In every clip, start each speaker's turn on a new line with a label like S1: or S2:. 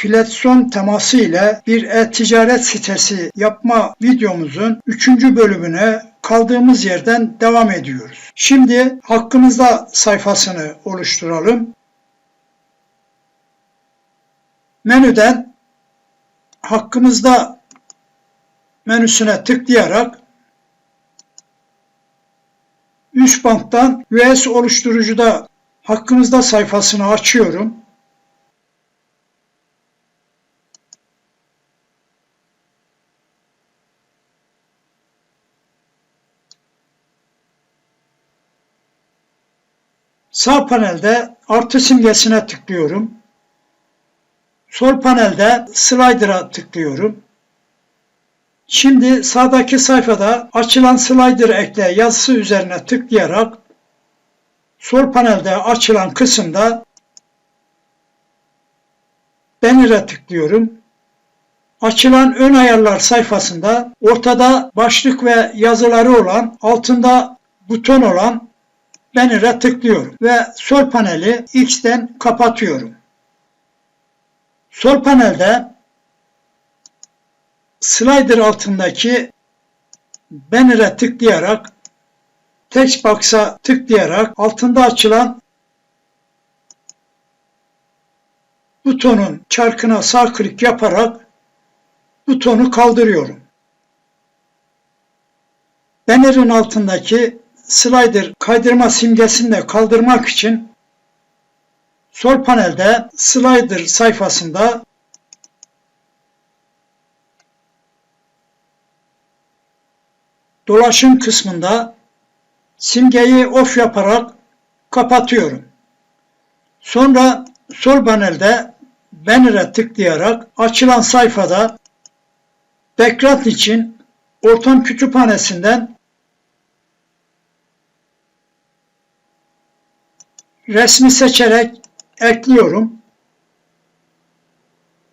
S1: Filetson teması ile bir e-ticaret sitesi yapma videomuzun 3. bölümüne kaldığımız yerden devam ediyoruz. Şimdi hakkımızda sayfasını oluşturalım. Menüden hakkımızda menüsüne tıklayarak üst banktan US oluşturucuda hakkımızda sayfasını açıyorum. Sağ panelde artı simgesine tıklıyorum. Sol panelde slider'a tıklıyorum. Şimdi sağdaki sayfada açılan slider ekle yazısı üzerine tıklayarak sol panelde açılan kısımda Banner'e tıklıyorum. Açılan ön ayarlar sayfasında ortada başlık ve yazıları olan altında buton olan Banner'e tıklıyorum ve sol paneli X'ten kapatıyorum. Sol panelde slider altındaki Banner'e tıklayarak text box'a tıklayarak altında açılan butonun çarkına sağ klik yaparak butonu kaldırıyorum. Banner'ın altındaki slider kaydırma simgesini de kaldırmak için sol panelde slider sayfasında dolaşım kısmında simgeyi off yaparak kapatıyorum. Sonra sol panelde banner'e tıklayarak açılan sayfada background için ortam kütüphanesinden resmi seçerek ekliyorum.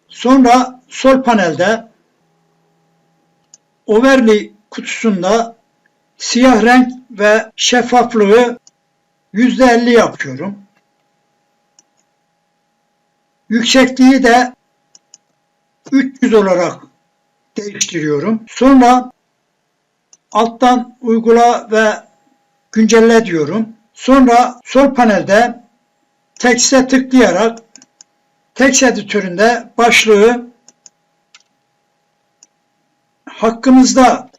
S1: Sonra sol panelde overlay kutusunda siyah renk ve şeffaflığı %50 yapıyorum. Yüksekliği de 300 olarak değiştiriyorum. Sonra alttan uygula ve güncelle diyorum. Sonra sol panelde tekste tıklayarak text editöründe başlığı hakkımızda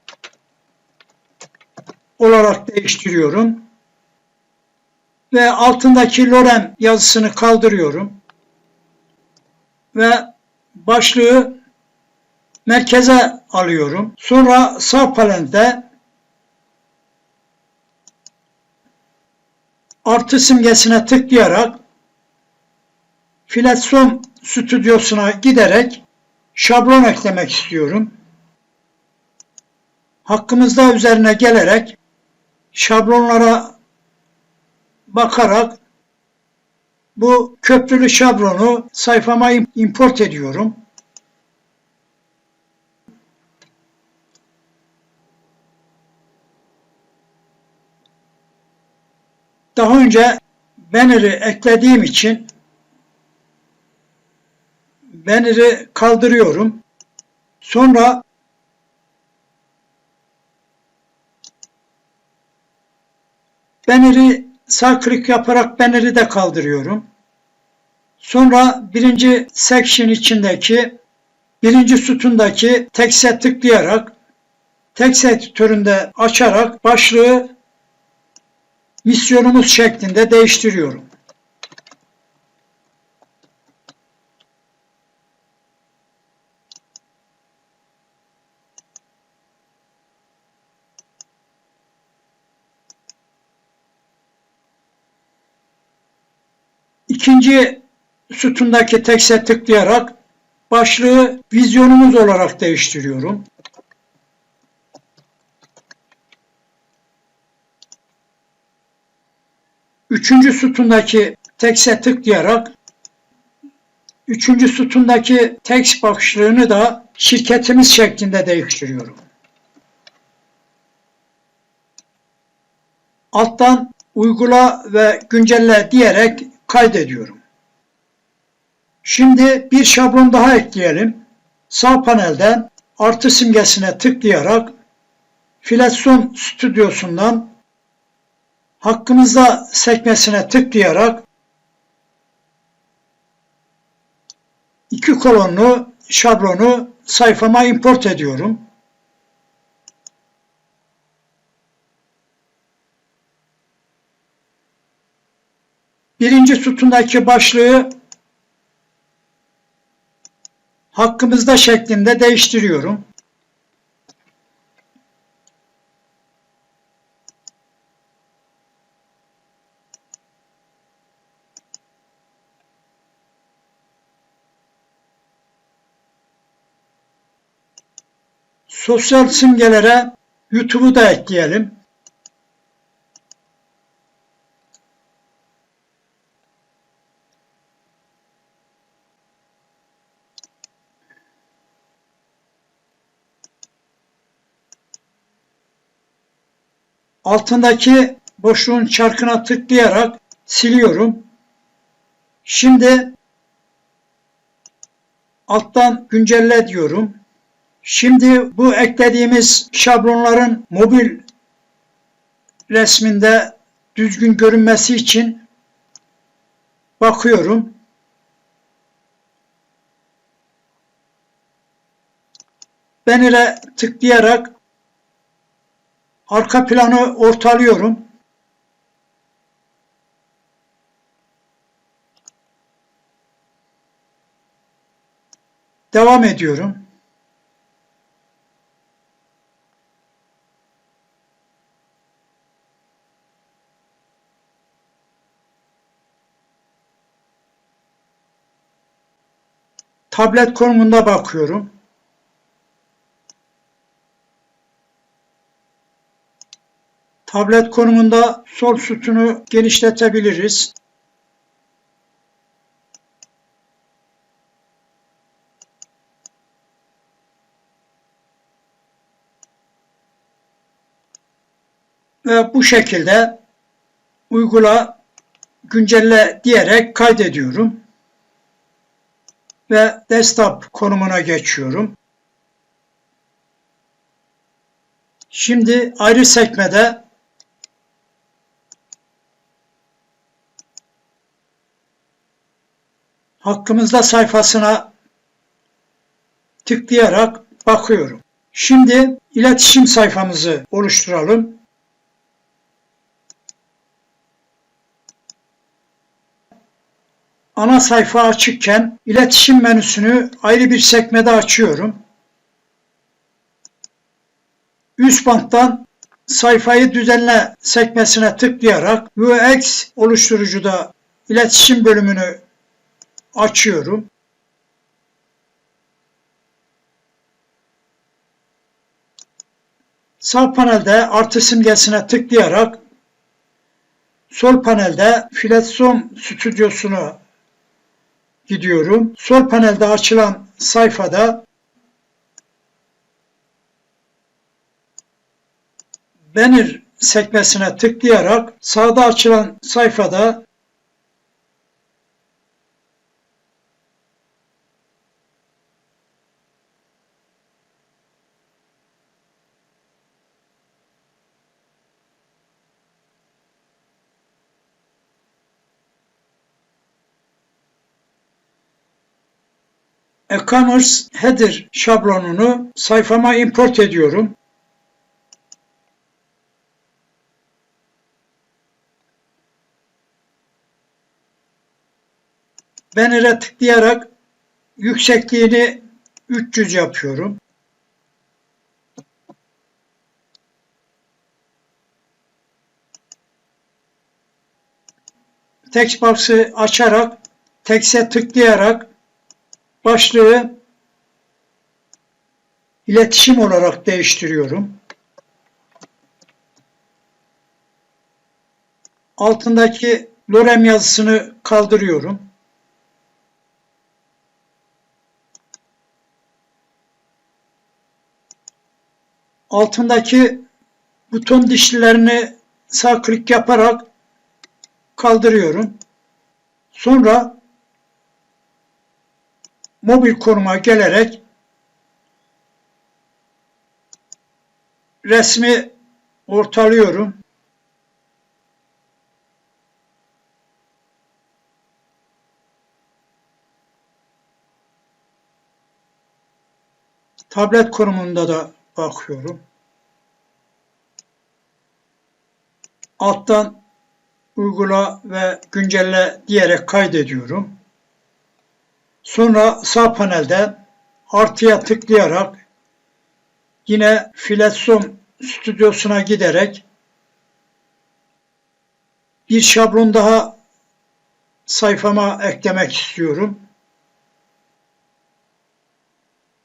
S1: olarak değiştiriyorum. Ve altındaki lorem yazısını kaldırıyorum. Ve başlığı merkeze alıyorum. Sonra sağ panelde artı simgesine tıklayarak Filetson stüdyosuna giderek şablon eklemek istiyorum. Hakkımızda üzerine gelerek şablonlara bakarak bu köprülü şablonu sayfama import ediyorum. Daha önce banner'ı eklediğim için banner'ı kaldırıyorum. Sonra banner'ı sağ klik yaparak banner'ı da kaldırıyorum. Sonra birinci section içindeki birinci sütundaki text'e tıklayarak text editöründe açarak başlığı misyonumuz şeklinde değiştiriyorum. İkinci sütundaki tekste tıklayarak başlığı vizyonumuz olarak değiştiriyorum. Üçüncü sütundaki tekste tıklayarak Üçüncü sütundaki text başlığını da şirketimiz şeklinde değiştiriyorum. Alttan uygula ve güncelle diyerek kaydediyorum. Şimdi bir şablon daha ekleyelim. Sağ panelden artı simgesine tıklayarak Filetson stüdyosundan hakkımızda sekmesine tıklayarak iki kolonlu şablonu sayfama import ediyorum. Birinci sütundaki başlığı hakkımızda şeklinde değiştiriyorum. Sosyal simgelere YouTube'u da ekleyelim. Altındaki boşluğun çarkına tıklayarak siliyorum. Şimdi alttan güncelle diyorum. Şimdi bu eklediğimiz şablonların mobil resminde düzgün görünmesi için bakıyorum. Banner'e tıklayarak arka planı ortalıyorum. Devam ediyorum. tablet konumunda bakıyorum. Tablet konumunda sol sütunu genişletebiliriz. Ve bu şekilde uygula güncelle diyerek kaydediyorum ve desktop konumuna geçiyorum. Şimdi ayrı sekmede hakkımızda sayfasına tıklayarak bakıyorum. Şimdi iletişim sayfamızı oluşturalım. ana sayfa açıkken iletişim menüsünü ayrı bir sekmede açıyorum. Üst banttan sayfayı düzenle sekmesine tıklayarak UX oluşturucuda iletişim bölümünü açıyorum. Sağ panelde artı simgesine tıklayarak sol panelde Filetson stüdyosunu gidiyorum. Sol panelde açılan sayfada Banner sekmesine tıklayarak sağda açılan sayfada e-commerce header şablonunu sayfama import ediyorum. Banner'e tıklayarak yüksekliğini 300 yapıyorum. Text box'ı açarak text'e tıklayarak Başlığı iletişim olarak değiştiriyorum. Altındaki lorem yazısını kaldırıyorum. Altındaki buton dişlilerini sağ klik yaparak kaldırıyorum. Sonra mobil konuma gelerek resmi ortalıyorum. Tablet konumunda da bakıyorum. Alttan uygula ve güncelle diyerek kaydediyorum. Sonra sağ panelde artıya tıklayarak yine Filetson stüdyosuna giderek bir şablon daha sayfama eklemek istiyorum.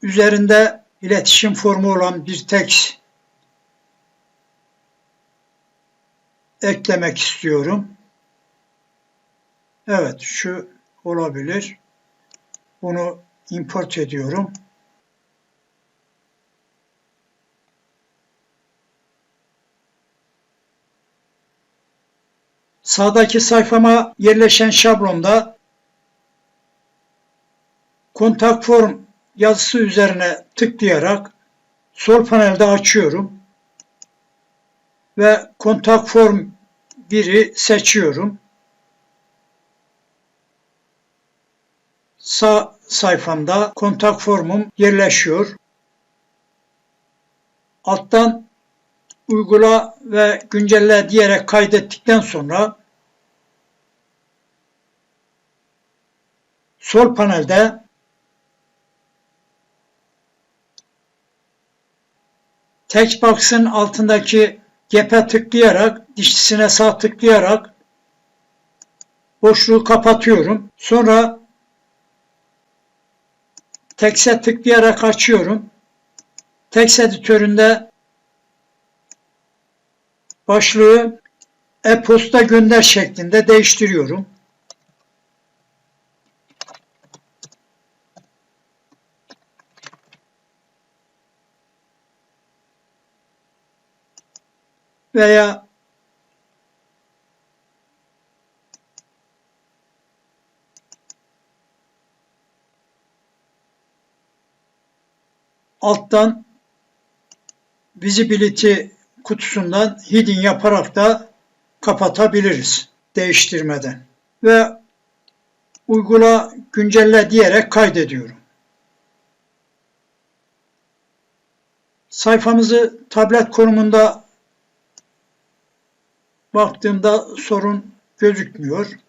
S1: Üzerinde iletişim formu olan bir tekst eklemek istiyorum. Evet şu olabilir. Bunu import ediyorum. Sağdaki sayfama yerleşen şablonda kontak form yazısı üzerine tıklayarak sol panelde açıyorum ve kontak form 1'i seçiyorum. Sağ sayfamda kontak formum yerleşiyor. Alttan uygula ve güncelle diyerek kaydettikten sonra sol panelde Textbox'ın altındaki gap'e tıklayarak, dişlisine sağ tıklayarak boşluğu kapatıyorum. Sonra Text'e tıklayarak açıyorum. Text editöründe başlığı e-posta gönder şeklinde değiştiriyorum. veya alttan visibility kutusundan hidden yaparak da kapatabiliriz değiştirmeden. Ve uygula güncelle diyerek kaydediyorum. Sayfamızı tablet konumunda baktığımda sorun gözükmüyor.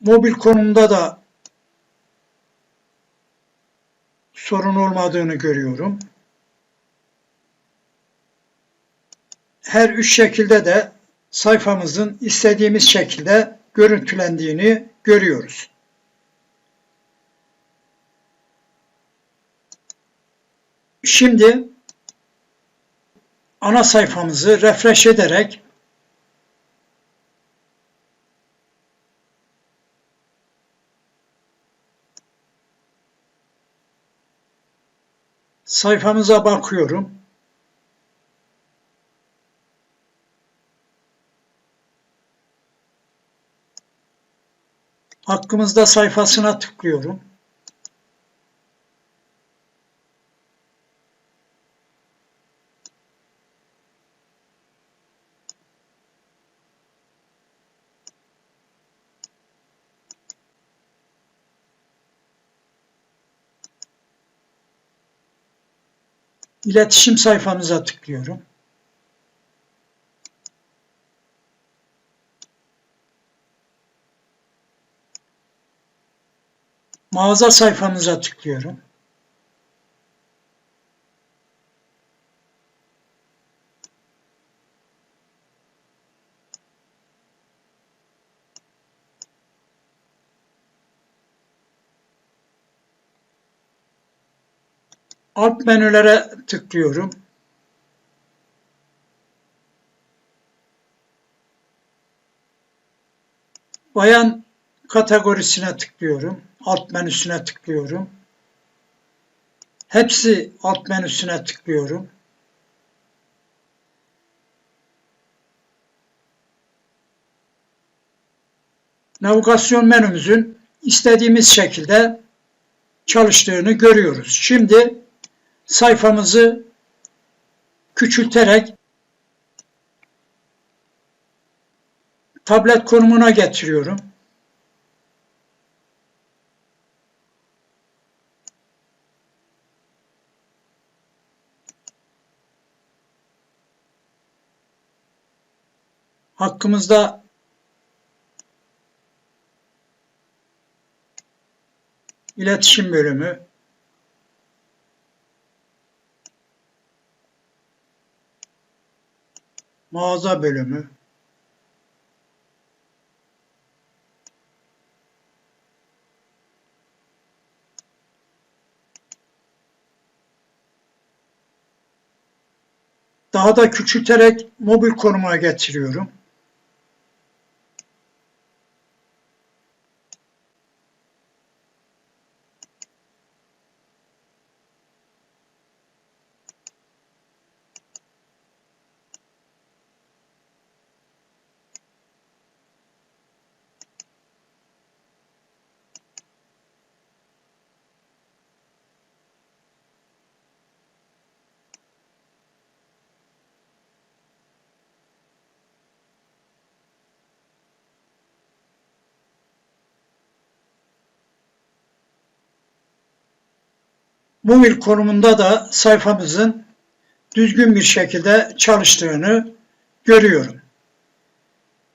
S1: Mobil konumda da sorun olmadığını görüyorum. Her üç şekilde de sayfamızın istediğimiz şekilde görüntülendiğini görüyoruz. Şimdi ana sayfamızı refresh ederek sayfamıza bakıyorum. Hakkımızda sayfasına tıklıyorum. İletişim sayfamıza tıklıyorum. Mağaza sayfamıza tıklıyorum. Alt menülere tıklıyorum. Bayan kategorisine tıklıyorum. Alt menüsüne tıklıyorum. Hepsi alt menüsüne tıklıyorum. Navigasyon menümüzün istediğimiz şekilde çalıştığını görüyoruz. Şimdi sayfamızı küçülterek tablet konumuna getiriyorum. Hakkımızda iletişim bölümü, mağaza bölümü, daha da küçülterek mobil konumuna getiriyorum. Mobil konumunda da sayfamızın düzgün bir şekilde çalıştığını görüyorum.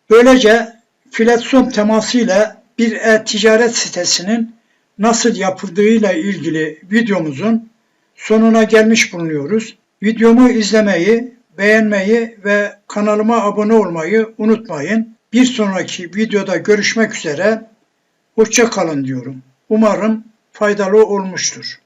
S1: Böylece filatson teması ile bir e-ticaret sitesinin nasıl yapıldığıyla ilgili videomuzun sonuna gelmiş bulunuyoruz. Videomu izlemeyi, beğenmeyi ve kanalıma abone olmayı unutmayın. Bir sonraki videoda görüşmek üzere. Hoşça kalın diyorum. Umarım faydalı olmuştur.